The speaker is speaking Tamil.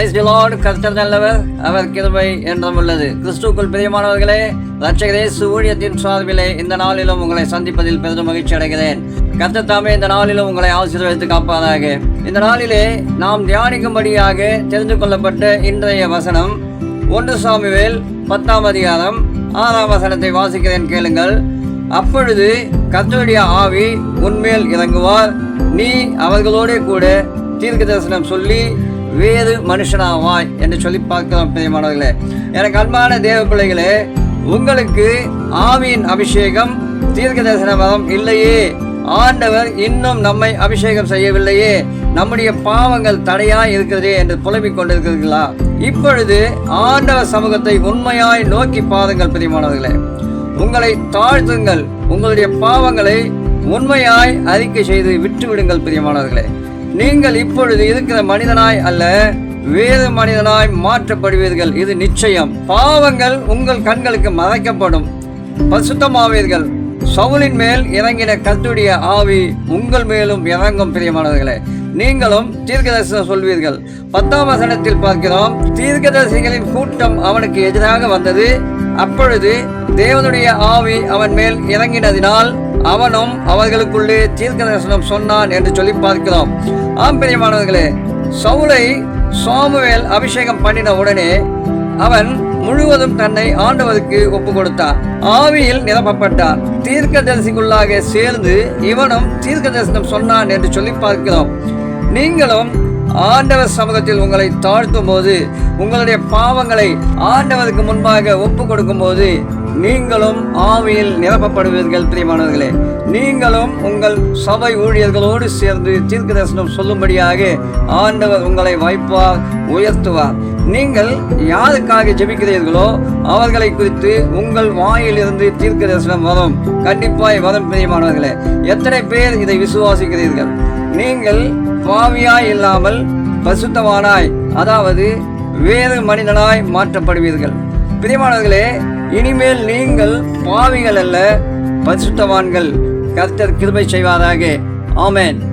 பிரைஸ் லார்ட் கர்த்தர் நல்லவர் அவர் கிருபை என்றும் உள்ளது கிறிஸ்துக்குள் பிரியமானவர்களே ரட்சகரே ஊழியத்தின் சார்பிலே இந்த நாளிலும் உங்களை சந்திப்பதில் பெரிதும் மகிழ்ச்சி அடைகிறேன். கர்த்தர் தாமே இந்த நாளிலும் உங்களை ஆசீர்வதித்து காப்பாதாக இந்த நாளிலே நாம் தியானிக்கும்படியாக தெரிந்து கொள்ளப்பட்ட இன்றைய வசனம் ஒன்று சாமுவேல் பத்தாம் அதிகாரம் ஆறாம் வசனத்தை வாசிக்கிறேன் கேளுங்கள். அப்பொழுது கர்த்தருடைய ஆவி உன்மேல் இறங்குவார். நீ அவர்களோடே கூட தீர்க்க தரிசனம் சொல்லி வேறு மனுஷனாவாய் என்று சொல்லி பார்க்கலாம் பிரியமானவர்களே எனக்கு அன்பான தேவ பிள்ளைகளே உங்களுக்கு ஆவியின் அபிஷேகம் தீர்க்க தரிசன வரம் இல்லையே. ஆண்டவர் இன்னும் நம்மை அபிஷேகம் செய்யவில்லையே. நம்முடைய பாவங்கள் தடையாய் இருக்கிறதே என்று புலம்பிக் கொண்டிருக்கிறீர்களா? இப்பொழுது ஆண்டவர் சமூகத்தை உண்மையாய் நோக்கி பாருங்கள் பிரியமானவர்களே உங்களை தாழ்த்துங்கள் உங்களுடைய பாவங்களை உண்மையாய் அறிக்கை செய்து விட்டுவிடுங்கள் பிரியமானவர்களே நீங்கள் இப்பொழுது இருக்கிற மனிதனாய் அல்ல வேறு மனிதனாய் மாற்றப்படுவீர்கள். இது நிச்சயம். பாவங்கள் உங்கள் கண்களுக்கு மறைக்கப்படும். பரிசுத்தமாவீர்கள். சவுலின் மேல் இறங்கின கத்துடைய ஆவி உங்கள் மேலும் இறங்கும் பிரியமானவர்களே. நீங்களும் தீர்க்கதரிசனம் சொல்வீர்கள். பத்தாம் வசனத்தில் பார்க்கிறோம் தீர்க்கதரிசிகளின் கூட்டம் அவனுக்கு எதிராக வந்தது. அப்பொழுது தேவனுடைய ஆவி அவன் மேல் இறங்கினதினால் அவனும் அவர்களுக்குள்ளே தீர்க்க தரிசனம் சொன்னான் என்று சொல்லி பார்க்கிறோம். ஆம் பிரியமானவர்களே சவுலை சாமுவேல் அபிஷேகம் பண்ணின உடனே அவன் முழுவதும் தன்னை ஆண்டவருக்கு ஒப்பு கொடுத்தான். ஆவியில் நிரப்பப்பட்டான். தீர்க்க தரிசிக்குள்ளாக சேர்ந்து இவனும் தீர்க்க தரிசனம் சொன்னான் என்று சொல்லி பார்க்கிறோம். நீங்களும் ஆண்டவர் சமூகத்தில் உங்களை தாழ்த்தும் போது உங்களுடைய பாவங்களை ஆண்டவருக்கு முன்பாக ஒப்பு கொடுக்கும் போது நீங்களும் ஆவியில் நிரப்பப்படுவீர்கள் பிரியமானவர்களே. நீங்களும் உங்கள் சபை ஊழியர்களோடு சேர்ந்து தீர்க்க தரிசனம் சொல்லும்படியாக ஆண்டவர் உங்களை வைப்பார் உயர்த்துவார். நீங்கள் யாருக்காக ஜெபிக்கிறீர்களோ அவர்களை குறித்து உங்கள் வாயிலிருந்து தீர்க்க தரிசனம் வரும். கண்டிப்பாய் வரும் பிரியமானவர்களே. எத்தனை பேர் இதை விசுவாசிக்கிறீர்கள்? நீங்கள் பாவியாய் இல்லாமல் பசுத்தவானாய் அதாவது வேறு மனிதனாய் மாற்றப்படுவீர்கள். பிரியமானவர்களே இனிமேல் நீங்கள் பாவிகள் அல்ல பரிசுத்தவான்கள். கர்த்தர் கிருபை செய்வாராக. ஆமேன்.